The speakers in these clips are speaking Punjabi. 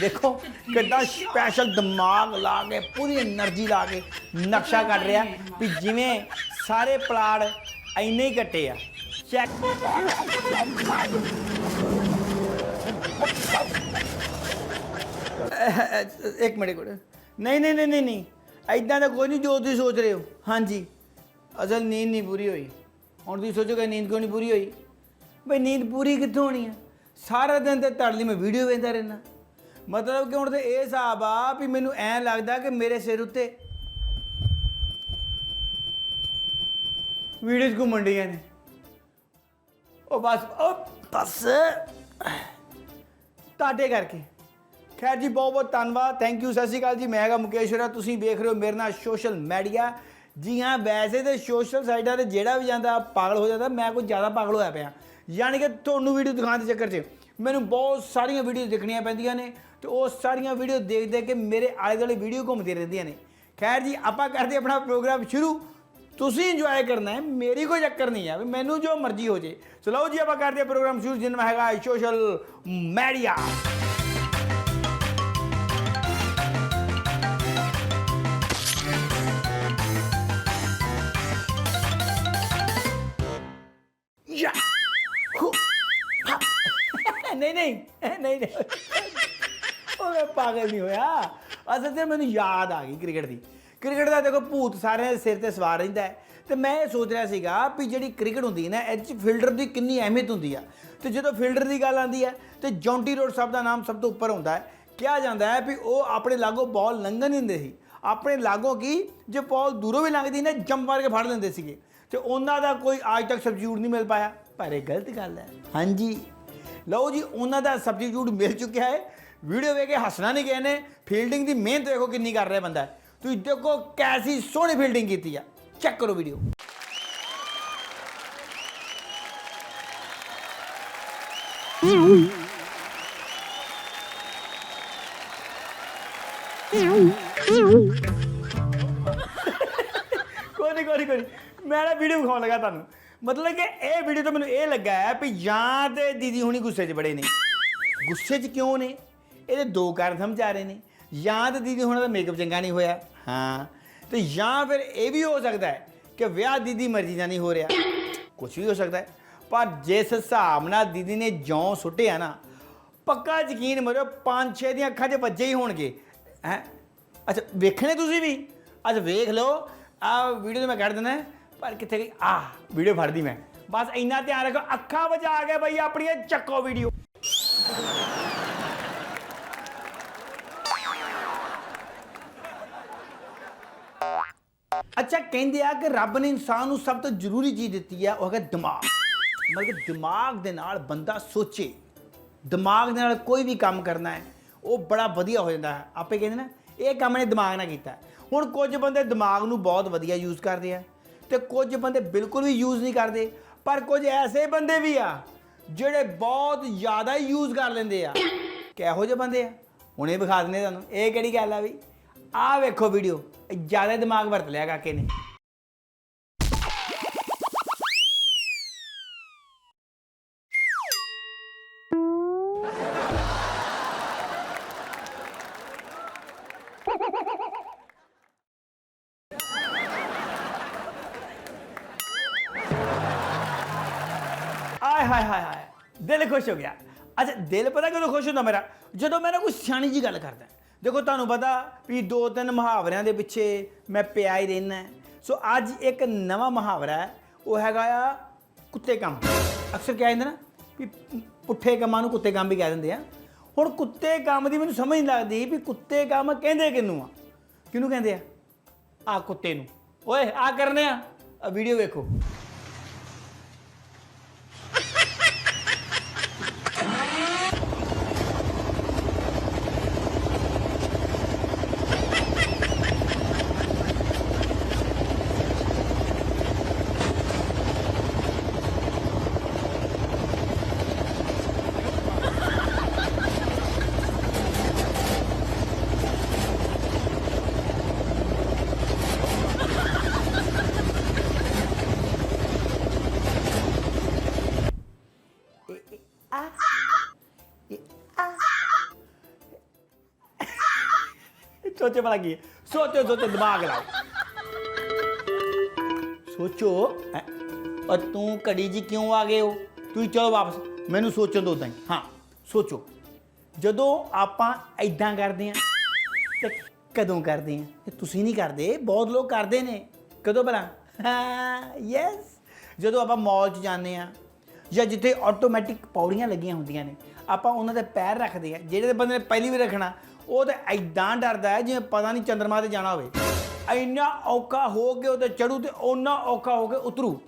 देखो, कितना स्पेशल दिमाग ला के पूरी एनर्जी ला के नक्शा कर रहा कि जिमें सारे पलाड़ इन्ने ही कट्टे आ चेक एक मिनट को नहीं नहीं नहीं नहीं नहीं। इदा तो कोई नहीं, जो तुम सोच रहे हो। हाँ जी। असल नींद नहीं पूरी हुई। हूँ तुम सोचो कि नींद क्यों नहीं पूरी हुई? भाई, नींद पूरी कितों होनी है? सारा दिन तो तड़ली मैं वीडियो बेचता रहना। ਮਤਲਬ ਕਿ ਹੁਣ ਤੇ ਇਹ ਹਿਸਾਬ ਆ ਵੀ ਮੈਨੂੰ ਐਂ ਲੱਗਦਾ ਕਿ ਮੇਰੇ ਸਿਰ ਉੱਤੇ ਵੀਡੀਓਜ਼ ਘੁੰਮਣ ਡੀਆਂ ਨੇ। ਉਹ ਬਸ ਉਹ ਬਸ। ਤੁਹਾਡੇ ਕਰਕੇ। ਖੈਰ ਜੀ, ਬਹੁਤ ਬਹੁਤ ਧੰਨਵਾਦ। ਥੈਂਕ ਯੂ ਸਤਿ ਸ਼੍ਰੀ ਅਕਾਲ ਜੀ। ਮੈਂ ਹੈਗਾ ਮੁਕੇਸ਼ ਹੋਰਾ ਤੁਸੀਂ ਵੇਖ ਰਹੇ ਹੋ ਮੇਰੇ ਨਾਲ ਸੋਸ਼ਲ ਮੀਡੀਆ ਜੀ ਹਾਂ, ਵੈਸੇ ਤੇ ਸੋਸ਼ਲ ਸਾਈਡਾਂ ਤੇ ਜਿਹੜਾ ਵੀ ਜਾਂਦਾ ਪਾਗਲ ਹੋ ਜਾਂਦਾ, ਮੈਂ ਕੁਝ ਜ਼ਿਆਦਾ ਪਾਗਲ ਹੋਇਆ ਪਿਆ। ਯਾਨੀ ਕਿ ਤੁਹਾਨੂੰ ਵੀਡੀਓ ਦਿਖਾਉਣ ਦੇ ਚੱਕਰ 'ਚ ਮੈਨੂੰ ਬਹੁਤ ਸਾਰੀਆਂ ਵੀਡੀਓ ਦੇਖਣੀਆਂ ਪੈਂਦੀਆਂ ਨੇ। ਤੇ ਉਹ ਸਾਰੀਆਂ ਵੀਡੀਓ ਦੇਖ ਦੇਖ ਕੇ ਮੇਰੇ ਆਲੇ ਦੁਆਲੇ ਵੀਡੀਓ ਘੁੰਮਦੀਆਂ ਰਹਿੰਦੀਆਂ ਨੇ। ਖੈਰ ਜੀ, ਆਪਾਂ ਕਰਦੇ ਆਪਣਾ ਪ੍ਰੋਗਰਾਮ ਸ਼ੁਰੂ। ਤੁਸੀਂ ਇੰਜੋਏ ਕਰਨਾ ਹੈ, ਮੇਰੀ ਕੋਈ ਚੱਕਰ ਨਹੀਂ ਹੈ, ਵੀ ਮੈਨੂੰ ਜੋ ਮਰਜ਼ੀ ਹੋ ਜੇ। ਸੋ ਲਓ ਜੀ, ਆਪਾਂ ਕਰਦੇ ਪ੍ਰੋਗਰਾਮ ਸ਼ੁਰੂ ਜਿੰਨਾ ਹੈਗਾ ਸੋਸ਼ਲ ਮੀਡੀਆ ਨਹੀਂ ਨਹੀਂ ਨਹੀਂ ਨਹੀਂ। ਉਹ ਮੈਂ ਪਾਗਲ ਨਹੀਂ ਹੋਇਆ। ਅਸਲ ਤੇ ਮੈਨੂੰ ਯਾਦ ਆ ਗਈ ਕ੍ਰਿਕਟ ਦੀ। ਕ੍ਰਿਕਟ ਦਾ ਦੇਖੋ ਭੂਤ ਸਾਰਿਆਂ ਦੇ ਸਿਰ ਤੇ ਸਵਾਰ ਰਹਿੰਦਾ ਹੈ। ਤੇ ਮੈਂ ਇਹ ਸੋਚ ਰਿਹਾ ਸੀਗਾ ਵੀ ਜਿਹੜੀ ਕ੍ਰਿਕਟ ਹੁੰਦੀ ਹੈ ਨਾ ਇਹ 'ਚ ਫੀਲਡਰ ਦੀ ਕਿੰਨੀ ਅਹਿਮੀਅਤ ਹੁੰਦੀ ਆ। ਤੇ ਜਦੋਂ ਫੀਲਡਰ ਦੀ ਗੱਲ ਆਉਂਦੀ ਹੈ, ਤੇ ਜੌਂਟੀ ਰੋਡ ਸਾਹਿਬ ਦਾ ਨਾਮ ਸਭ ਤੋਂ ਉੱਪਰ ਹੁੰਦਾ ਹੈ। ਕਿਹਾ ਜਾਂਦਾ ਹੈ ਵੀ ਉਹ ਆਪਣੇ ਲਾਗੋਂ ਬਾਲ ਲੰਘਣ ਨਹੀਂ ਦਿੰਦੇ ਸੀ। ਆਪਣੇ ਲਾਗੋਂ ਕੀ? ਜੇ ਬਾਲ ਦੂਰੋਂ ਵੀ ਲੰਘਦੀ ਨਾ, ਜੰਪ ਮਾਰ ਕੇ ਫੜ ਲੈਂਦੇ ਸੀਗੇ। ਤੇ ਉਹਨਾਂ ਦਾ ਕੋਈ ਅੱਜ ਤੱਕ ਸਬਸਟੀਟਿਊਟ ਨਹੀਂ ਮਿਲ ਪਾਇਆ। ਪਰ ਇਹ ਗਲਤ ਗੱਲ ਹੈ। ਹਾਂਜੀ। ਲਓ ਜੀ, ਉਹਨਾਂ ਦਾ ਸਬਸਟੀਟਿਊਟ ਮਿਲ ਚੁੱਕਿਆ ਹੈ। ਵੀਡੀਓ ਵੇਖ ਕੇ ਹੱਸਣਾ ਨਹੀਂ ਗਏ ਨੇ ਫੀਲਡਿੰਗ ਦੀ ਮਿਹਨਤ ਦੇਖੋ ਕਿੰਨੀ ਕਰ ਰਿਹਾ ਬੰਦਾ। ਤੁਸੀਂ ਦੇਖੋ ਕੈਸੀ ਸੋਹਣੀ ਫੀਲਡਿੰਗ ਕੀਤੀ ਆ। ਚੈੱਕ ਕਰੋ ਵੀਡੀਓ ਕੋਈ ਨਹੀਂ ਕੋਈ ਨਹੀਂ ਕੋਈ ਨਹੀਂ ਮੈਂ ਨਾ ਵੀਡੀਓ ਵਿਖਾਉਣ ਲੱਗਾ ਤੁਹਾਨੂੰ। ਮਤਲਬ ਕਿ ਇਹ ਵੀਡੀਓ ਤੋਂ ਮੈਨੂੰ ਇਹ ਲੱਗਾ ਹੈ ਵੀ ਜਾਂ ਤੇ ਦੀਦੀ ਹੁਣੀ ਗੁੱਸੇ 'ਚ ਬੜੇ ਨੇ। ਗੁੱਸੇ 'ਚ ਕਿਉਂ ਨੇ? ਇਹਦੇ ਦੋ ਕਾਰਨ ਸਮਝ ਆ ਰਹੇ ਨੇ। ਜਾਂ ਤਾਂ ਦੀਦੀ ਹੁਣਾਂ ਦਾ ਮੇਕਅਪ ਚੰਗਾ ਨਹੀਂ ਹੋਇਆ। ਹਾਂ। ਤੇ ਜਾਂ ਫਿਰ ਇਹ ਵੀ ਹੋ ਸਕਦਾ ਹੈ ਕਿ ਵਿਆਹ ਦੀਦੀ ਮਰਜ਼ੀ ਨਾਲ ਨਹੀਂ ਹੋ ਰਿਹਾ। ਕੁਝ ਵੀ ਹੋ ਸਕਦਾ ਹੈ। ਪਰ ਜਿਸ ਹਿਸਾਬ ਨਾਲ ਦੀਦੀ ਨੇ ਜੌਂ ਸੁੱਟਿਆ ਨਾ, ਪੱਕਾ ਯਕੀਨ ਮਰੋ ਪੰਜ ਛੇ ਦੀਆਂ ਅੱਖਾਂ 'ਚ ਵੱਜੇ ਹੀ ਹੋਣਗੇ। ਹੈ? ਅੱਛਾ, ਵੇਖਣੇ ਤੁਸੀਂ ਵੀ? ਅੱਜ ਵੇਖ ਲਓ। ਆ ਵੀਡੀਓ ਤੇ ਮੈਂ ਕੱਢ ਦਿੰਦਾ, ਪਰ ਕਿੱਥੇ ਗਈ? ਆ ਵੀਡੀਓ ਫੜਦੀ ਮੈਂ। ਬਸ ਇੰਨਾ ਧਿਆਨ ਰੱਖੋ, ਅੱਖਾਂ ਵਜਾ ਕੇ ਬਈ ਆਪਣੀਆਂ ਚੱਕੋ ਵੀਡੀਓ ਅੱਛਾ ਕਹਿੰਦੇ ਆ ਕਿ ਰੱਬ ਨੇ ਇਨਸਾਨ ਨੂੰ ਸਭ ਤੋਂ ਜ਼ਰੂਰੀ ਚੀਜ਼ ਦਿੱਤੀ ਆ, ਉਹ ਹੈਗਾ ਦਿਮਾਗ। ਮਤਲਬ ਦਿਮਾਗ ਦੇ ਨਾਲ ਬੰਦਾ ਸੋਚੇ। ਦਿਮਾਗ ਦੇ ਨਾਲ ਕੋਈ ਵੀ ਕੰਮ ਕਰਨਾ ਹੈ, ਉਹ ਬੜਾ ਵਧੀਆ ਹੋ ਜਾਂਦਾ ਹੈ। ਆਪੇ ਕਹਿੰਦੇ ਨਾ ਇਹ ਕੰਮ ਨੇ ਦਿਮਾਗ ਨਾਲ ਕੀਤਾ ਹੁਣ ਕੁਝ ਬੰਦੇ ਦਿਮਾਗ ਨੂੰ ਬਹੁਤ ਵਧੀਆ ਯੂਜ਼ ਕਰਦੇ ਆ ਤੇ ਕੁਝ ਬੰਦੇ ਬਿਲਕੁਲ ਵੀ ਯੂਜ਼ ਨਹੀਂ ਕਰਦੇ, ਪਰ ਕੁਝ ਐਸੇ ਬੰਦੇ ਵੀ ਆ ਜਿਹੜੇ ਬਹੁਤ ਜ਼ਿਆਦਾ ਯੂਜ਼ ਕਰ ਲੈਂਦੇ ਆ। ਕਿਹੋ ਜਿਹੇ ਬੰਦੇ ਆ? ਹੁਣੇ ਵਿਖਾ ਦਿੰਦੇ ਤੁਹਾਨੂੰ। ਇਹ ਕਿਹੜੀ ਗੱਲ ਆ ਵੀ ਆਹ ਵੇਖੋ ਵੀਡੀਓ ਜ਼ਿਆਦਾ ਦਿਮਾਗ ਵਰਤ ਲਿਆ ਕਾਕੇ ਨੇ ਆਏ ਹਾਏ ਹਾਏ ਹਾਏ ਦਿਲ ਖੁਸ਼ ਹੋ ਗਿਆ ਅੱਛਾ ਦਿਲ ਪਤਾ ਕਦੋਂ ਖੁਸ਼ ਹੁੰਦਾ ਮੇਰਾ ਜਦੋਂ ਮੈਂ ਨਾ ਕੋਈ ਸਿਆਣੀ ਜੀ ਗੱਲ ਕਰਦਾ ਦੇਖੋ ਤੁਹਾਨੂੰ ਪਤਾ ਵੀ ਦੋ ਤਿੰਨ ਮੁਹਾਵਰਿਆਂ ਦੇ ਪਿੱਛੇ ਮੈਂ ਪਿਆ ਹੀ ਰਹਿਣਾ ਸੋ ਅੱਜ ਇੱਕ ਨਵਾਂ ਮੁਹਾਵਰਾ ਹੈ, ਉਹ ਹੈਗਾ ਆ ਕੁੱਤੇ ਕੰਮ। ਅਕਸਰ ਕਿਹਾ ਜਾਂਦਾ ਨਾ ਵੀ ਪੁੱਠੇ ਕੰਮਾਂ ਨੂੰ ਕੁੱਤੇ ਕੰਮ ਵੀ ਕਹਿ ਦਿੰਦੇ ਆ। ਹੁਣ ਕੁੱਤੇ ਕੰਮ ਦੀ ਮੈਨੂੰ ਸਮਝ ਨਹੀਂ ਲੱਗਦੀ ਵੀ ਕੁੱਤੇ ਕੰਮ ਕਹਿੰਦੇ ਕਿਹਨੂੰ ਆ? ਕਿਹਨੂੰ ਕਹਿੰਦੇ ਆ? ਆ ਕੁੱਤੇ ਨੂੰ। ਓਏ ਆ ਕਰਨੇ ਆ। ਵੀਡੀਓ ਵੇਖੋ। ਸੋਚੋ ਭਲਾ ਕੀ ਹੈ। ਸੋਚੋ ਸੋਚੋ, ਦਿਮਾਗ ਸੋਚੋ, ਹੈਂ। ਔਰ ਤੂੰ ਘੜੀ ਜੀ ਕਿਉਂ ਆ ਗਏ ਹੋ? ਤੁਸੀਂ ਚਲੋ ਵਾਪਸ, ਮੈਨੂੰ ਸੋਚਣ ਦੋ ਤਾਂ ਹਾਂ, ਸੋਚੋ। ਜਦੋਂ ਆਪਾਂ ਐਦਾਂ ਕਰਦੇ ਆ ਤੇ ਕਦੋਂ ਕਰਦੇ ਆ ਇਹ ਤੁਸੀਂ ਨਹੀਂ ਕਰਦੇ, ਬਹੁਤ ਲੋਕ ਕਰਦੇ ਨੇ। ਕਦੋਂ ਭਲਾ? ਯੈਸ ਜਦੋਂ ਆਪਾਂ ਮਾਲ 'ਚ ਜਾਂਦੇ ਹਾਂ, ਜਾਂ ਜਿੱਥੇ ਆਟੋਮੈਟਿਕ ਪੌੜੀਆਂ ਲੱਗੀਆਂ ਹੁੰਦੀਆਂ ਨੇ ਆਪਾਂ ਉਹਨਾਂ ਦੇ ਪੈਰ ਰੱਖਦੇ ਆ। ਜਿਹੜੇ ਬੰਦੇ ਨੇ ਪਹਿਲੀ ਵਾਰ ਰੱਖਣਾ, ਉਹ ਤਾਂ ਐਦਾਂ ਡਰਦਾ ਹੈ ਜਿਵੇਂ ਪਤਾ ਨਹੀਂ ਚੰਦਰਮਾ ਤੇ ਜਾਣਾ ਹੋਵੇ। ਇੰਨਾ ਔਖਾ ਹੋ ਕੇ ਉਹਤੇ ਚੜੂ ਤੇ ਓਨਾ ਔਖਾ ਹੋ ਕੇ ਉਤਰੂ।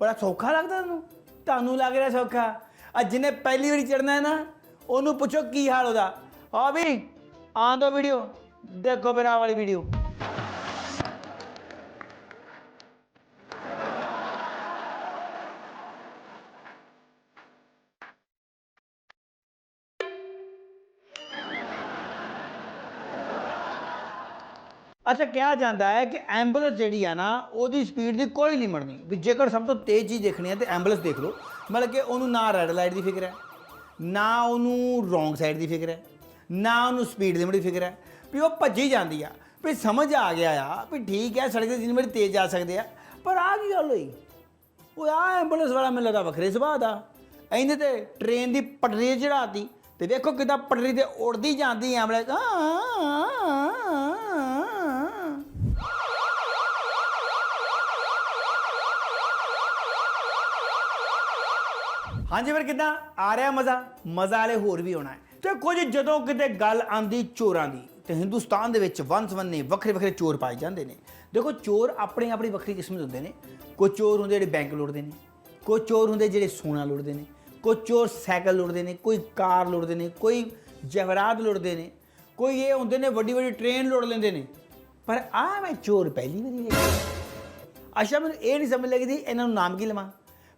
ਬੜਾ ਸੌਖਾ ਲੱਗਦਾ ਤੁਹਾਨੂੰ? ਤੁਹਾਨੂੰ ਲੱਗ ਰਿਹਾ ਸੌਖਾ? ਅੱਜ ਜਿਹਨੇ ਪਹਿਲੀ ਵਾਰੀ ਚੜਨਾ ਹੈ ਨਾ, ਉਹਨੂੰ ਪੁੱਛੋ ਕੀ ਹਾਲ ਉਹਦਾ। ਆ ਵੀ ਆਂ ਦੋ ਵੀਡੀਓ ਦੇਖੋ ਫਿਰ ਆਹ ਵਾਲੀ ਵੀਡੀਓ ਅੱਛਾ ਕਿਹਾ ਜਾਂਦਾ ਹੈ ਕਿ ਐਂਬੂਲੈਂਸ ਜਿਹੜੀ ਆ ਨਾ ਉਹਦੀ ਸਪੀਡ ਦੀ ਕੋਈ ਲਿਮਟ ਨਹੀਂ। ਵੀ ਜੇਕਰ ਸਭ ਤੋਂ ਤੇਜ਼ ਚੀਜ਼ ਦੇਖਣੀ ਹੈ ਤੇ ਐਂਬੂਲੈਂਸ ਦੇਖ ਲਓ। ਮਤਲਬ ਕਿ ਉਹਨੂੰ ਨਾ ਰੈੱਡ ਲਾਈਟ ਦੀ ਫਿਕਰ ਹੈ ਨਾ ਉਹਨੂੰ ਰੋਂਗ ਸਾਈਡ ਦੀ ਫਿਕਰ ਹੈ ਨਾ ਉਹਨੂੰ ਸਪੀਡ ਲਿਮਟ ਦੀ ਫਿਕਰ ਹੈ। ਵੀ ਉਹ ਭੱਜੀ ਜਾਂਦੀ ਆ ਵੀ ਸਮਝ ਆ ਗਿਆ ਆ ਵੀ ਠੀਕ ਹੈ ਸੜਕ ਤੇ ਜਿੰਨੀ ਵਾਰੀ ਤੇਜ਼ ਜਾ ਸਕਦੇ ਆ। ਪਰ ਆ ਕੀ ਗੱਲ ਹੋਈ? ਉਹ ਆ ਐਂਬੂਲੈਂਸ ਵਾਲਾ ਮੈਨੂੰ ਲੱਗਦਾ ਵੱਖਰੇ ਸੁਭਾਅ ਦਾ। ਇਹਨੇ ਤੇ ਟ੍ਰੇਨ ਦੀ ਪਟੜੀ ਚੜਾਤੀ ਤੇ ਵੇਖੋ ਕਿਦਾਂ ਪਟੜੀ ਤੇ ਉੜਦੀ ਜਾਂਦੀ ਐਂਬੂਲੈਂਸ। ਆ, ਆ, ਆ, ਆ। ਹਾਂਜੀ ਫਿਰ ਕਿਦਾਂ? ਆ ਰਿਹਾ ਮਜ਼ਾ। ਮਜ਼ਾ ਵਾਲੇ ਹੋਰ ਵੀ ਹੋਣਾ ਹੈ। ਤੇ ਕੁਝ ਜਦੋਂ ਕਿਤੇ ਗੱਲ ਆਂਦੀ ਚੋਰਾਂ ਦੀ, ਤੇ ਹਿੰਦੁਸਤਾਨ ਦੇ ਵਿੱਚ ਵੰਸ ਵੰਨੇ ਵੱਖਰੇ ਵੱਖਰੇ ਚੋਰ ਪਾਏ ਜਾਂਦੇ ਨੇ। ਦੇਖੋ, ਚੋਰ ਆਪਣੀ ਆਪਣੀ ਵੱਖਰੀ ਕਿਸਮ ਦੇ ਹੁੰਦੇ ਨੇ। ਕੋਈ ਚੋਰ ਹੁੰਦੇ ਜਿਹੜੇ ਬੈਂਕ ਲੁੱਟਦੇ ਨੇ ਕੋਈ ਚੋਰ ਹੁੰਦੇ ਜਿਹੜੇ ਸੋਨਾ ਲੁੱਟਦੇ ਨੇ ਕੋਈ ਚੋਰ ਸਾਈਕਲ ਲੁੱਟਦੇ ਨੇ, ਕੋਈ ਕਾਰ ਲੁੱਟਦੇ ਨੇ, ਕੋਈ ਜਵਰਾਤ ਲੁੱਟਦੇ ਨੇ, ਕੋਈ ਇਹ ਹੁੰਦੇ ਨੇ ਵੱਡੀ ਵੱਡੀ ਟ੍ਰੇਨ ਲੁੱਟ ਲੈਂਦੇ ਨੇ। ਪਰ ਆ ਮੈਂ ਚੋਰ ਪਹਿਲੀ ਵਾਰੀ ਵੇਖਿਆ। ਅੱਛਾ, ਮੈਨੂੰ ਇਹ ਨਹੀਂ ਸਮਝ ਲੱਗਦੀ ਇਹਨਾਂ ਨੂੰ ਨਾਮ ਕੀ ਲਵਾਂ।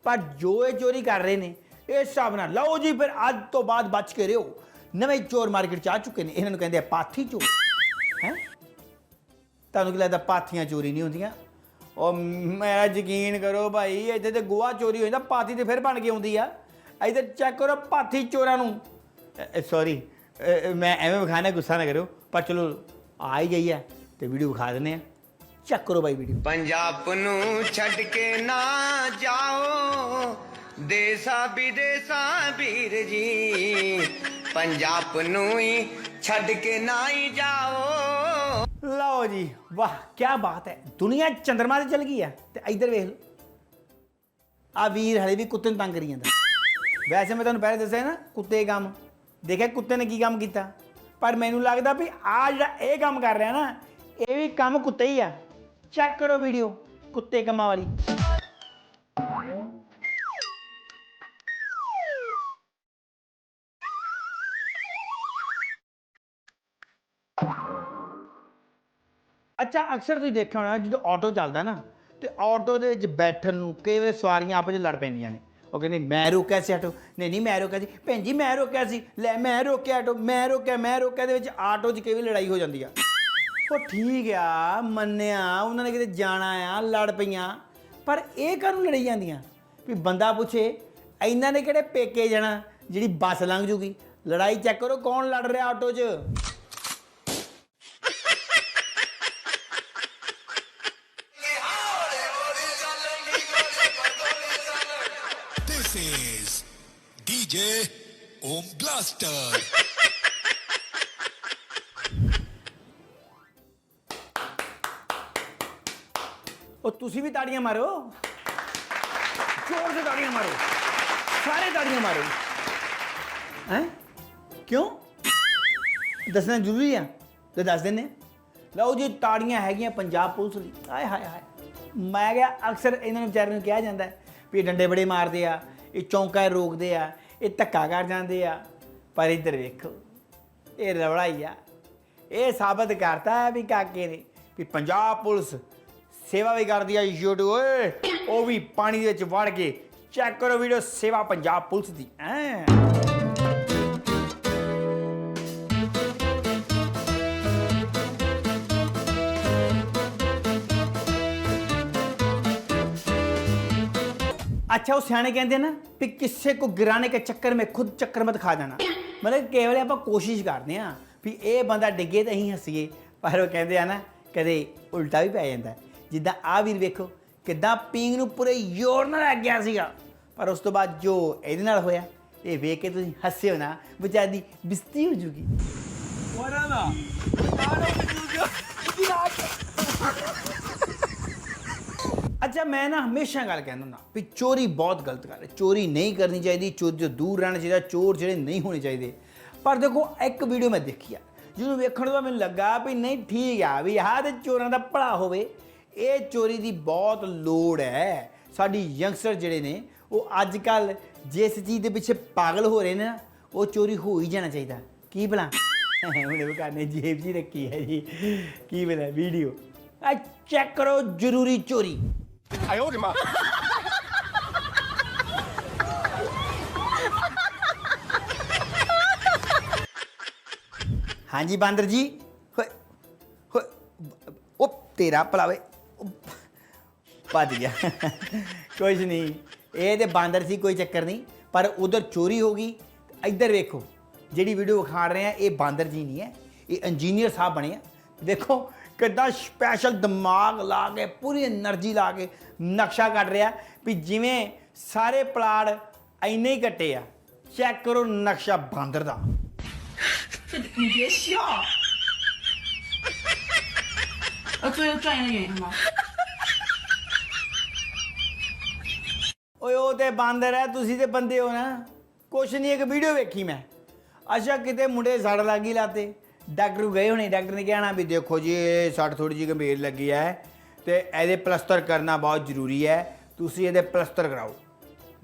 ਪਰ ਜੋ ਇਹ ਚੋਰੀ ਕਰ ਰਹੇ ਨੇ ਇਸ ਹਿਸਾਬ ਨਾਲ ਲਓ ਜੀ, ਫਿਰ ਅੱਜ ਤੋਂ ਬਾਅਦ ਬਚ ਕੇ ਰਹੋ ਨਵੇਂ ਚੋਰ ਮਾਰਕੀਟ ਚ ਆ ਚੁੱਕੇ ਨੇ, ਇਹਨਾਂ ਨੂੰ ਕਹਿੰਦੇ ਆ ਪਾਥੀ ਚੋਰ। ਹੈ? ਤੁਹਾਨੂੰ ਕੀ ਲੱਗਦਾ ਪਾਥੀਆਂ ਚੋਰੀ ਨਹੀਂ ਹੁੰਦੀਆਂ? ਉਹ ਮੇਰਾ ਯਕੀਨ ਕਰੋ ਭਾਈ, ਇੱਥੇ ਤੇ ਗੋਆ ਚੋਰੀ ਹੋ ਜਾਂਦਾ ਪਾਥੀ ਤੇ ਫਿਰ ਬਣ ਕੇ ਆਉਂਦੀ ਆ। ਇੱਧਰ ਚੈੱਕ ਕਰੋ ਪਾਥੀ ਚੋਰਾਂ ਨੂੰ। ਸੌਰੀ ਮੈਂ ਐਵੇਂ ਵਿਖਾਣਾ, ਗੁੱਸਾ ਨਾ ਕਰੋ ਪਰ ਚਲੋ ਆ ਹੀ ਗਈ ਆ, ਤੇ ਵੀਡੀਓ ਵਿਖਾ ਦਿੰਦੇ ਆ। ਚੈੱਕ ਕਰੋ ਭਾਈ ਵੀਡੀਓ। ਪੰਜਾਬ ਨੂੰ ਛੱਡ ਕੇ ਨਾ ਜਾਓ ਦੇਸਾਂ ਵਿਦੇਸਾਂ ਵੀਰ ਜੀ, ਪੰਜਾਬ ਨੂੰ ਹੀ ਛੱਡ ਕੇ ਨਾ ਹੀ ਜਾਓ। ਲਓ ਜੀ, ਵਾਹ ਕੀ ਬਾਤ ਹੈ। ਦੁਨੀਆ ਚੰਦਰਮਾ ਤੇ ਚਲ ਗਈ ਹੈ ਤੇ ਇੱਧਰ ਵੇਖ ਲਓ। ਆ ਵੀਰ ਹਲੇ ਵੀ ਕੁੱਤੇ ਨੂੰ ਤੰਗ ਕਰੀ ਜਾਂਦਾ। ਵੈਸੇ ਮੈਂ ਤੁਹਾਨੂੰ ਪਹਿਲੇ ਦੱਸਿਆ ਨਾ, ਕੁੱਤੇ ਕੰਮ। ਦੇਖਿਆ ਕੁੱਤੇ ਨੇ ਕੀ ਕੰਮ ਕੀਤਾ? ਪਰ ਮੈਨੂੰ ਲੱਗਦਾ ਵੀ ਆ ਜਿਹੜਾ ਇਹ ਕੰਮ ਕਰ ਰਿਹਾ ਨਾ, ਇਹ ਵੀ ਕੰਮ ਕੁੱਤੇ ਹੀ ਆ। ਚੈੱਕ ਕਰੋ ਵੀਡੀਓ, ਕੁੱਤੇ ਕੰਮਾਂ ਵਾਲੀ। ਅੱਛਾ, ਅਕਸਰ ਤੁਸੀਂ ਦੇਖਿਆ ਹੋਣਾ, ਜਦੋਂ ਆਟੋ ਚੱਲਦਾ ਨਾ, ਤੇ ਆਟੋ ਦੇ ਵਿੱਚ ਬੈਠਣ ਨੂੰ ਕਈ ਵੇਲੇ ਸਵਾਰੀਆਂ ਆਪਸ ਵਿੱਚ ਲੜ ਪੈਂਦੀਆਂ ਨੇ। ਉਹ ਕਹਿੰਦੇ, ਮੈਂ ਰੋਕਿਆ ਸੀ ਆਟੋ ਨਹੀਂ ਨਹੀਂ, ਮੈਂ ਰੋਕਿਆ ਸੀ। ਭੈਣ ਜੀ, ਮੈਂ ਰੋਕਿਆ ਸੀ। ਲੈ, ਮੈਂ ਰੋਕਿਆ ਆਟੋ ਮੈਂ ਰੋਕਿਆ ਮੈਂ ਰੋਕਿਆ। ਦੇ ਵਿੱਚ ਆਟੋ 'ਚ ਕਈ ਵੇਲੇ ਲੜਾਈ ਹੋ ਜਾਂਦੀ ਆ। ਉਹ ਠੀਕ ਆ, ਮੰਨਿਆ, ਉਹਨਾਂ ਨੇ ਕਿਤੇ ਜਾਣਾ ਆ, ਲੜ ਪਈਆਂ। ਪਰ ਇਹ ਕਾਹਨੂੰ ਲੜੀ ਜਾਂਦੀਆਂ? ਵੀ ਬੰਦਾ ਪੁੱਛੇ, ਇਹਨਾਂ ਨੇ ਕਿਹੜੇ ਪੇਕੇ ਜਾਣਾ? ਜਿਹੜੀ ਬੱਸ ਲੰਘ ਜੂਗੀ। ਲੜਾਈ ਚੈੱਕ ਕਰੋ, ਕੌਣ ਲੜ ਰਿਹਾ ਆਟੋ 'ਚ? Om ਉਹ ਤੁਸੀਂ ਵੀ ਤਾੜੀਆਂ ਮਾਰੋ। ਜ਼ੋਰ ਸੇ ਤਾੜੀਆਂ ਮਾਰੋ। ਸਾਰੇ ਤਾੜੀਆਂ ਮਾਰੋ। ਹੈ? ਕਿਉਂ? ਦੱਸਣਾ ਜ਼ਰੂਰੀ ਆ? ਤੇ ਦੱਸ ਦਿੰਨੇ ਲਓ ਜੀ, ਤਾੜੀਆਂ ਹੈਗੀਆਂ ਪੰਜਾਬ ਪੁਲਿਸ ਲਈ। ਆਏ ਹਾਏ ਹਾਏ। ਮੈਂ ਗਿਆ ਅਕਸਰ ਇਹਨਾਂ ਨੂੰ ਵਿਚਾਰਿਆਂ ਨੂੰ ਕਿਹਾ ਜਾਂਦਾ ਵੀ ਇਹ ਡੰਡੇ ਬੜੇ ਮਾਰਦੇ ਆ, ਇਹ ਚੌਂਕਾ ਰੋਕਦੇ ਆ, ਇਹ ਧੱਕਾ ਕਰ ਜਾਂਦੇ ਆ। ਪਰ ਇੱਧਰ ਵੇਖੋ ਇਹ ਰਵੜਾ ਹੀ ਆ ਇਹ ਸਾਬਤ ਕਰਤਾ ਹੈ ਵੀ ਕਾਕੇ ਨੇ ਵੀ ਪੰਜਾਬ ਪੁਲਿਸ ਸੇਵਾ ਵੀ ਕਰਦੀ ਆ YouTube ਓਏ ਉਹ ਵੀ ਪਾਣੀ ਦੇ ਵਿੱਚ ਵੜ ਕੇ ਚੈੱਕ ਕਰੋ ਵੀਡੀਓ ਸੇਵਾ ਪੰਜਾਬ ਪੁਲਿਸ ਦੀ ਐਂ अच्छा वो सियाने कहते हैं ना भी किसी को गिराने के चक्कर में खुद चक्कर मत खा जाना ਮਤਲਬ ਕੇਵਲ ਆਪਾਂ ਕੋਸ਼ਿਸ਼ ਕਰਦੇ ਆ ਵੀ ਇਹ ਬੰਦਾ ਡਿੱਗੇ ਤਾਂ ਅਸੀਂ ਹੱਸੀਏ, ਪਰ ਉਹ ਕਹਿੰਦੇ ਆ ਨਾ, ਕਦੇ ਉਲਟਾ ਵੀ ਪੈ ਜਾਂਦਾ ਜਿੱਦਾਂ ਆ ਵੀਰ ਵੇਖੋ, ਕਿੱਦਾਂ ਪੀਂਗ ਨੂੰ ਪੂਰੇ ਜ਼ੋਰ ਨਾਲ ਲੱਗ ਗਿਆ ਸੀਗਾ। ਪਰ ਉਸ ਤੋਂ ਬਾਅਦ ਜੋ ਇਹਦੇ ਨਾਲ ਹੋਇਆ, ਇਹ ਵੇਖ ਕੇ ਤੁਸੀਂ ਹੱਸਿਓ ਨਾ ਵਿਚਾਰੀ ਬਿਸਤੀ ਹੋ ਜੂਗੀ। ਵਾਰਾ ਨਾ ਆਣਾ ਜੂਗਾ ਅੱਛਾ, ਮੈਂ ਨਾ ਹਮੇਸ਼ਾ ਗੱਲ ਕਹਿੰਦਾ ਹੁੰਦਾ ਵੀ ਚੋਰੀ ਬਹੁਤ ਗਲਤ ਗੱਲ ਹੈ। ਚੋਰੀ ਨਹੀਂ ਕਰਨੀ ਚਾਹੀਦੀ, ਚੋਰੀ ਤੋਂ ਦੂਰ ਰਹਿਣਾ ਚਾਹੀਦਾ, ਚੋਰ ਜਿਹੜੇ ਨਹੀਂ ਹੋਣੇ ਚਾਹੀਦੇ। ਪਰ ਦੇਖੋ, ਇੱਕ ਵੀਡੀਓ ਮੈਂ ਦੇਖੀ ਆ, ਜਿਹਨੂੰ ਵੇਖਣ ਤੋਂ ਮੈਨੂੰ ਲੱਗਾ ਵੀ ਨਹੀਂ, ਠੀਕ ਆ, ਵੀ ਆਹ ਤੇ ਚੋਰਾਂ ਦਾ ਭਲਾ ਹੋਵੇ। ਇਹ ਚੋਰੀ ਦੀ ਬਹੁਤ ਲੋੜ ਹੈ। ਸਾਡੀ ਯੰਗਸਟਰ ਜਿਹੜੇ ਨੇ, ਉਹ ਅੱਜ ਕੱਲ ਜਿਸ ਚੀਜ਼ ਦੇ ਪਿੱਛੇ ਪਾਗਲ ਹੋ ਰਹੇ ਨੇ ਨਾ, ਉਹ ਚੋਰੀ ਹੋ ਹੀ ਜਾਣਾ ਚਾਹੀਦਾ। ਕੀ ਭਲਾ? ਉਹਨੇ ਬਕਾਨੇ ਜੇਬ ਜੀ ਰੱਖੀ ਹੈ ਜੀ। ਕੀ ਬਲਾ ਵੀਡੀਓ ਆ ਚੈੱਕ ਕਰੋ, ਜ਼ਰੂਰੀ ਚੋਰੀ। ਹਾਂਜੀ ਬਾਂਦਰ ਜੀ ਹੋਏ ਹੋਏ ਉਹ ਤੇਰਾ ਭਲਾਵੇ ਭੱਜ ਗਿਆ ਕੁਝ ਨਹੀਂ ਇਹ ਤੇ ਬਾਂਦਰ ਸੀ ਕੋਈ ਚੱਕਰ ਨਹੀਂ ਪਰ ਉਧਰ ਚੋਰੀ ਹੋ ਗਈ ਇੱਧਰ ਵੇਖੋ ਜਿਹੜੀ ਵੀਡੀਓ ਵਿਖਾ ਰਹੇ ਆ ਇਹ ਬਾਂਦਰ ਜੀ ਨਹੀਂ ਹੈ ਇਹ ਇੰਜੀਨੀਅਰ ਸਾਹਿਬ ਬਣੇ ਆ ਦੇਖੋ ਕਿੱਦਾਂ ਸਪੈਸ਼ਲ ਦਿਮਾਗ ਲਾ ਕੇ, ਪੂਰੀ એનર્ਜੀ ਲਾ ਕੇ ਨਕਸ਼ਾ ਕੱਢ ਰਿਹਾ ਵੀ ਜਿਵੇਂ ਸਾਰੇ ਪਲਾੜ ਐਨੇ ਹੀ ਕੱਟੇ ਆ। ਚੈੱਕ ਕਰੋ ਨਕਸ਼ਾ ਬਾਂਦਰ ਦਾ। ਉਹ ਤੋਂ ਓਏ, ਉਹ ਤੇ ਬਾਂਦਰ ਹੈ ਤੁਸੀਂ ਤੇ ਬੰਦੇ ਹੋ ਨਾ। ਕੁਛ ਨਹੀਂ ਇੱਕ ਵੀਡੀਓ ਵੇਖੀ ਮੈਂ। ਅੱਛਾ, ਕਿਤੇ ਮੁੰਡੇ ਸੜ ਲੱਗੀ ਲਾਤੇ। ਡਾਕਟਰ ਗਏ ਹੋਣੇ, ਡਾਕਟਰ ਨੇ ਕਹਿਣਾ ਵੀ ਦੇਖੋ ਜੀ, ਇਹ ਸੱਟ ਥੋੜੀ ਜਿਹੀ ਗੰਭੀਰ ਲੱਗੀ ਹੈ ਤੇ ਇਹਦੇ ਪਲਸਤਰ ਕਰਨਾ ਬਹੁਤ ਜ਼ਰੂਰੀ ਹੈ, ਤੁਸੀਂ ਇਹਦੇ ਪਲਸਤਰ ਕਰਾਓ।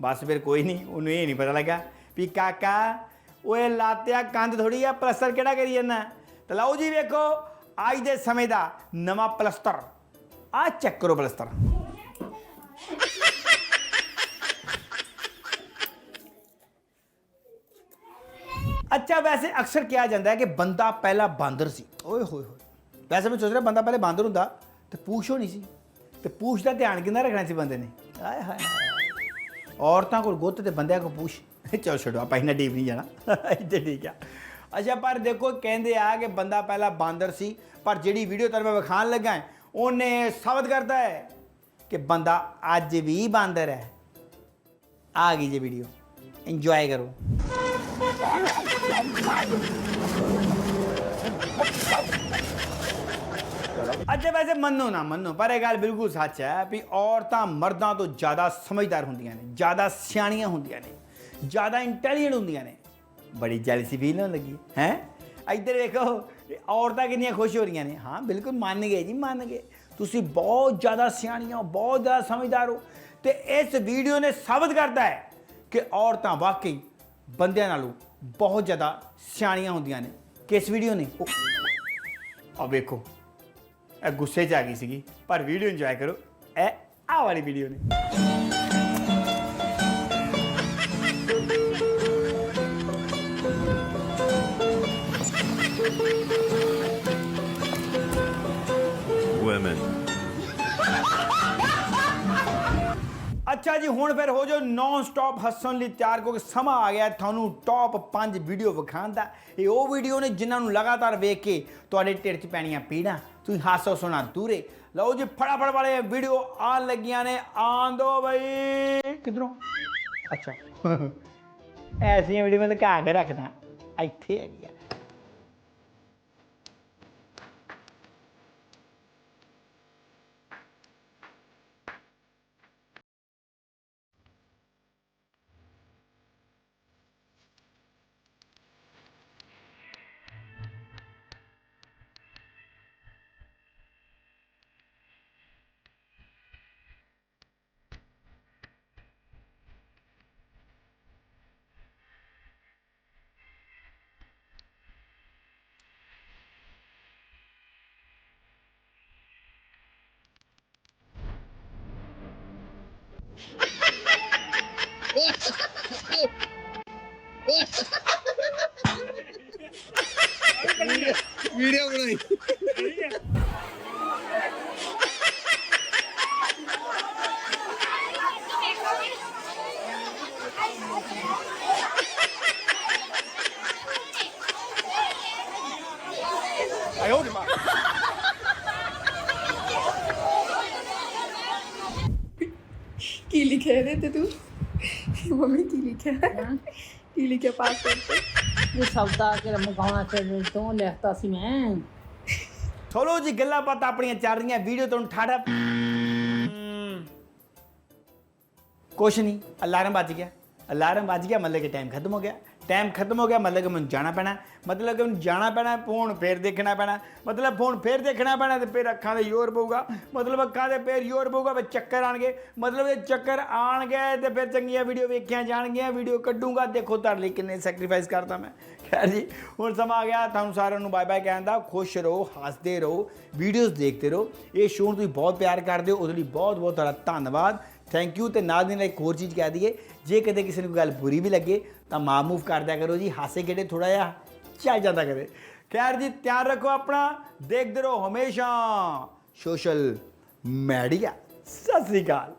ਬਸ ਫਿਰ ਕੋਈ ਨਹੀਂ, ਉਹਨੂੰ ਇਹ ਨਹੀਂ ਪਤਾ ਲੱਗਾ ਵੀ ਕਾਕਾ, ਓਏ ਲਾਤਿਆ ਕੰਧ ਥੋੜੀ ਆ, ਪਲਸਤਰ ਕਿਹੜਾ ਕਰੀ ਜਾਂਦਾ? ਤਾਂ ਲਓ ਜੀ ਵੇਖੋ, ਅੱਜ ਦੇ ਸਮੇਂ ਦਾ ਨਵਾਂ ਪਲਸਤਰ। ਆ ਚੈੱਕ ਕਰੋ ਪਲਸਤਰ। ਅੱਛਾ ਵੈਸੇ ਅਕਸਰ ਕਿਹਾ ਜਾਂਦਾ ਹੈ ਕਿ ਬੰਦਾ ਪਹਿਲਾਂ ਬਾਂਦਰ ਸੀ। ਓਏ ਹੋਏ ਹੋਏ। ਵੈਸੇ ਮੈਂ ਸੋਚ ਰਿਹਾ ਬੰਦਾ ਪਹਿਲੇ ਬਾਂਦਰ ਹੁੰਦਾ ਤੇ ਪੂਛ ਹੋਣੀ ਸੀ। ਤੇ ਪੂਛ ਦਾ ਧਿਆਨ ਕਿੰਨਾ ਰੱਖਣਾ ਸੀ ਬੰਦੇ ਨੇ? ਆਏ ਹਾਏ ਔਰਤਾਂ ਕੋਲ ਗੁੱਤ ਤੇ ਬੰਦਿਆਂ ਕੋਲ ਪੂਛ। ਚਲ ਛੱਡੋ ਆਪਾਂ ਇਹਨਾਂ ਡੀਪ ਨਹੀਂ ਜਾਣਾ। ਇੱਥੇ ਠੀਕ ਆ। ਅੱਛਾ ਪਰ ਦੇਖੋ ਕਹਿੰਦੇ ਆ ਕਿ ਬੰਦਾ ਪਹਿਲਾਂ ਬਾਂਦਰ ਸੀ ਪਰ ਜਿਹੜੀ ਵੀਡੀਓ ਤੁਹਾਨੂੰ ਮੈਂ ਵਿਖਾਣ ਲੱਗਾ ਹਾਂ, ਉਹਨੇ ਸਾਬਤ ਕਰਦਾ ਹੈ ਕਿ ਬੰਦਾ ਅੱਜ ਵੀ ਬਾਂਦਰ ਹੈ। ਆ ਗਈ ਜੇ ਵੀਡੀਓ ਇੰਜੋਏ ਕਰੋ। ਅੱਛਾ, ਵੈਸੇ ਮੰਨੋ ਨਾ ਮੰਨੋ, ਪਰ ਇਹ ਗੱਲ ਬਿਲਕੁਲ ਸੱਚ ਹੈ ਵੀ ਔਰਤਾਂ ਮਰਦਾਂ ਤੋਂ ਜ਼ਿਆਦਾ ਸਮਝਦਾਰ ਹੁੰਦੀਆਂ ਨੇ, ਜ਼ਿਆਦਾ ਸਿਆਣੀਆਂ ਹੁੰਦੀਆਂ ਨੇ, ਜ਼ਿਆਦਾ ਇੰਟੈਲੀਜੈਂਟ ਹੁੰਦੀਆਂ ਨੇ। ਬੜੀ ਜੈਲਸੀ ਫੀਲ ਹੋਣ ਲੱਗੀ, ਹੈ? ਇੱਧਰ ਵੇਖੋ, ਔਰਤਾਂ ਕਿੰਨੀਆਂ ਖੁਸ਼ ਹੋ ਰਹੀਆਂ ਨੇ। ਹਾਂ, ਬਿਲਕੁਲ ਮੰਨ ਗਏ ਜੀ, ਮੰਨ ਗਏ। ਤੁਸੀਂ ਬਹੁਤ ਜ਼ਿਆਦਾ ਸਿਆਣੀਆਂ ਹੋ, ਬਹੁਤ ਜ਼ਿਆਦਾ ਸਮਝਦਾਰ ਹੋ। ਤੇ ਇਸ ਵੀਡੀਓ ਨੇ ਸਾਬਤ ਕਰਦਾ ਹੈ ਕਿ ਔਰਤਾਂ ਵਾਕਈ ਬੰਦਿਆਂ ਨਾਲੋਂ ਬਹੁਤ ਜ਼ਿਆਦਾ ਸਿਆਣੀਆਂ ਹੁੰਦੀਆਂ ਨੇ। ਕਿਸ ਵੀਡੀਓ ਨੇ? ਉਹ ਆ ਵੇਖੋ। ਇਹ ਗੁੱਸੇ 'ਚ ਆ ਗਈ ਸੀਗੀ, ਪਰ ਵੀਡੀਓ ਇੰਜੋਏ ਕਰੋ। ਇਹ ਆ ਵਾਲੀ ਵੀਡੀਓ ਨੇ। ਅੱਛਾ ਜੀ, ਹੁਣ ਫਿਰ ਹੋ ਜਾਓ ਨਾਨ ਸਟਾਪ ਹੱਸਣ ਲਈ ਤਿਆਰ, ਕਿਉਂਕਿ ਸਮਾਂ ਆ ਗਿਆ ਤੁਹਾਨੂੰ ਟੌਪ 5 ਵੀਡੀਓ ਵਿਖਾਉਣ ਦਾ। ਇਹ ਉਹ ਵੀਡੀਓ ਨੇ ਜਿਨ੍ਹਾਂ ਨੂੰ ਲਗਾਤਾਰ ਵੇਖ ਕੇ ਤੁਹਾਡੇ ਢਿੱਡ 'ਚ ਪੈਣੀਆਂ ਪੀੜਾਂ। ਤੁਸੀਂ ਹਾਸੋ ਸੁਣਾ ਦੂਰੇ। ਲਓ ਜੀ, ਫਟਾਫਟ ਵਾਲੇ ਵੀਡੀਓ ਆਉਣ ਲੱਗੀਆਂ ਨੇ। ਆਉਣ ਦੋ ਬਈ। ਕਿਧਰੋਂ? ਅੱਛਾ। ਐਸੀਆਂ ਵੀਡੀਓ ਮੈਂ ਲਗਾ ਕੇ ਰੱਖਦਾ। ਇੱਥੇ ਹੈਗੀ ਆ। 哎呦我的妈！吉利车，这都，我买吉利车，吉利车 pass 了。ਇਹ ਸੌਦਾ ਕਿ ਮੁਕਾਉਣਾ ਚਾਹੀਦਾ ਤੋਂ ਲਿਖਤਾ ਸੀ ਮੈਂ। ਥੋੜੋ ਜੀ ਗੱਲਾਂ ਬਾਤਾਂ ਆਪਣੀਆਂ ਚੱਲ ਰਹੀਆਂ ਵੀਡੀਓ ਤੋਂ ਠਾੜਾ। ਕੁਛ ਨਹੀਂ ਅਲਾਰਮ ਵੱਜ ਗਿਆ। ਅਲਾਰਮ ਵੱਜ ਗਿਆ ਮਤਲਬ ਕਿ ਟਾਈਮ ਖਤਮ ਹੋ ਗਿਆ। ਟਾਈਮ ਖਤਮ ਹੋ ਗਿਆ, ਮਤਲਬ ਕਿ ਮੈਨੂੰ ਜਾਣਾ ਪੈਣਾ, ਮਤਲਬ ਕਿ ਮੈਨੂੰ ਜਾਣਾ ਪੈਣਾ ਫੋਨ ਫੇਰ ਦੇਖਣਾ ਪੈਣਾ, ਮਤਲਬ ਫੋਨ ਫੇਰ ਦੇਖਣਾ ਪੈਣਾ ਤੇ ਫਿਰ ਅੱਖਾਂ ਦੇ ਜ਼ੋਰ ਪਊਗਾ, ਮਤਲਬ ਅੱਖਾਂ ਦੇ ਫੇਰ ਜ਼ੋਰ ਪਊਗਾ, ਫਿਰ ਚੱਕਰ ਆਣਗੇ ਮਤਲਬ ਇਹ ਚੱਕਰ ਆਣਗੇ ਤੇ ਫਿਰ ਚੰਗੀਆਂ ਵੀਡੀਓ ਵੇਖੀਆਂ ਜਾਣਗੀਆਂ ਵੀਡੀਓ ਕੱਢੂਗਾ, ਦੇਖੋ ਤੁਹਾਡੇ ਲਈ ਕਿੰਨੇ ਸੈਕਰੀਫਾਈਸ ਕਰਦਾ ਮੈਂ। ਖੈਰ ਜੀ, ਹੁਣ ਸਮਾਂ ਆ ਗਿਆ, ਤੁਹਾਨੂੰ ਸਾਰਿਆਂ ਨੂੰ ਬਾਏ ਬਾਏ ਕਹਿਣ ਦਾ, ਖੁਸ਼ ਰਹੋ, ਹੱਸਦੇ ਰਹੋ ਵੀਡੀਓਜ਼ ਦੇਖਦੇ ਰਹੋ, ਇਹ ਸ਼ੋਅ ਨੂੰ ਤੁਸੀਂ ਬਹੁਤ ਪਿਆਰ ਕਰਦੇ ਹੋ, ਉਹਦੇ ਲਈ ਬਹੁਤ ਬਹੁਤ ਤੁਹਾਡਾ ਧੰਨਵਾਦ। ਥੈਂਕ ਯੂ ਤੇ ਨਾਲ ਦੀ ਨਾਲ ਇੱਕ ਹੋਰ ਚੀਜ਼ ਕਹਿ ਦਈਏ, ਜੇ ਕਦੇ ਕਿਸੇ ਨੂੰ ਗੱਲ ਬੁਰੀ ਵੀ ਲੱਗੇ, ਤਾਂ ਮਾਫ ਮੂਫ ਕਰ ਦਿਆ ਕਰੋ ਜੀ, ਹਾਸੇ ਕਿਹੜੇ ਥੋੜਾ ਜਿਹਾ, ਚੱਲ ਜਾਂਦਾ ਕਰੇ ਖੈਰ ਜੀ, ਧਿਆਨ ਰੱਖੋ ਆਪਣਾ, ਦੇਖਦੇ ਰਹੋ ਹਮੇਸ਼ਾ। ਸੋਸ਼ਲ ਮੀਡੀਆ, ਸਤਿ ਸ੍ਰੀ ਅਕਾਲ।